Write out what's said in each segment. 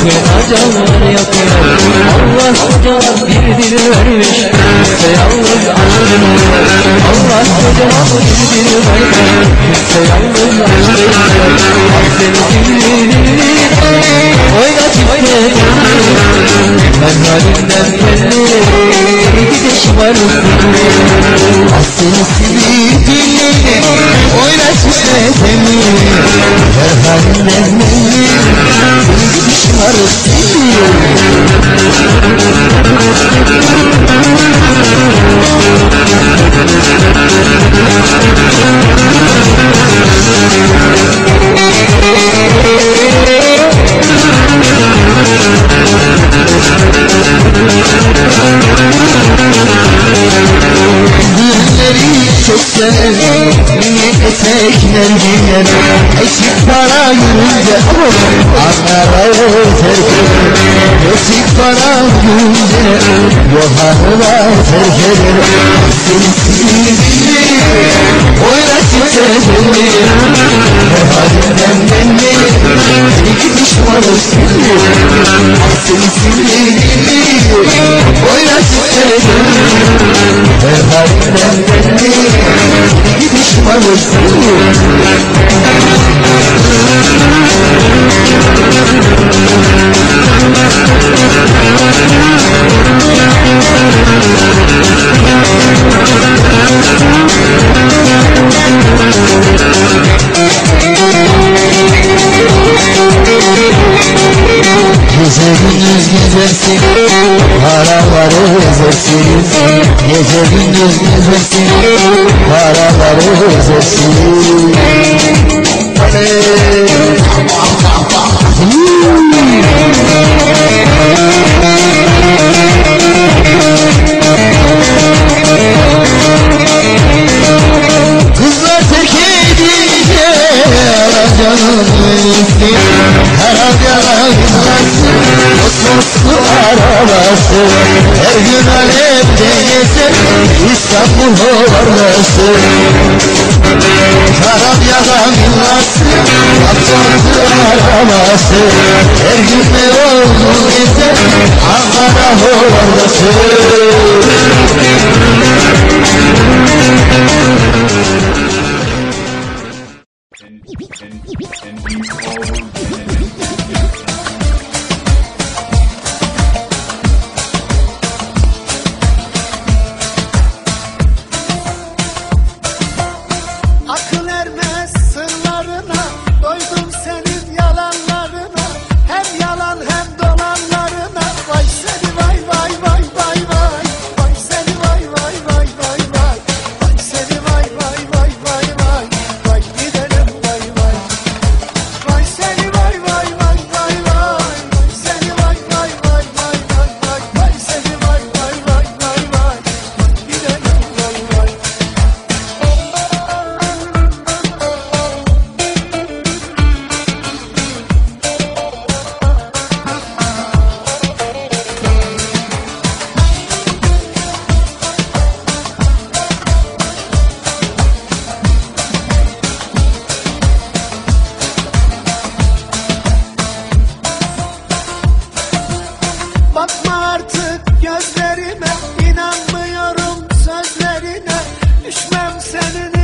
Canlar yakıyor Allah kocaman bir dil vermiş. Kimse yalnız aşkını Allah kocaman bir dil vermiş. Kimse yalnız aşkını Ah seni dilini Oynat oynat Ben halimden belli Gidişim arasın Ah seni. Sivri dilini oynat işte seni Her belli Seni gidişim etekler giyer Eksik para yürünce Anlara terk eder Eksik para yürünce Yohanına terk eder Seni seni Her halinden Geceliğiniz güzelsin Paraları ezersin Geceliğiniz güzelsin Paraları Caroso, sim. Valeu. Her gün alemde gezer İstanbul ovarlasın Harap yalanlarsın Mutlu arabası Her gün ne oldu gezer Ankara ovarlasın Akıl Sevmem seni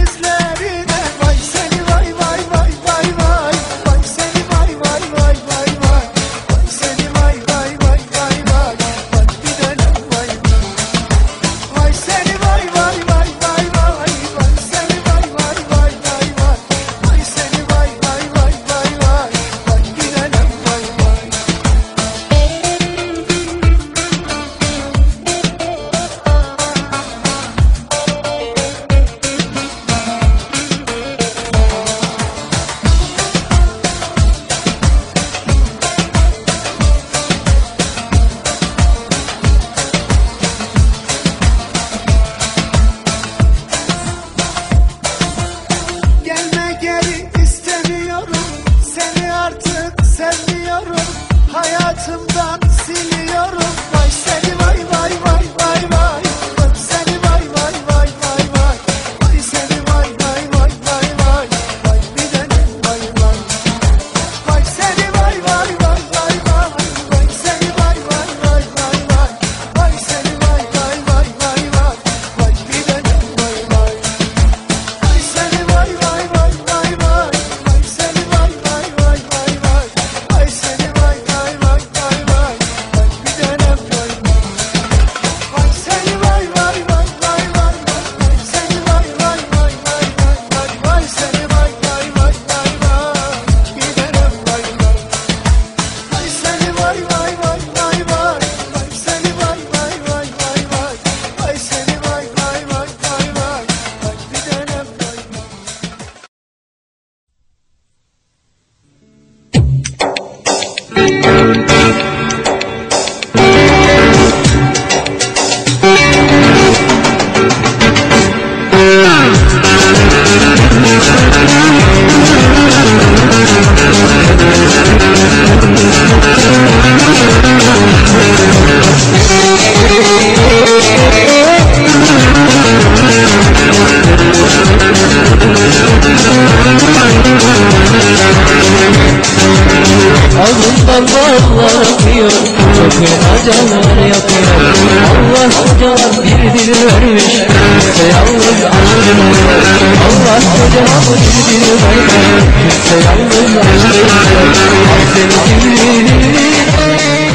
bir vermişti Yalnız aşkını Allah kocaman bir vermişti Yalnız aşkını Al seni kimliğini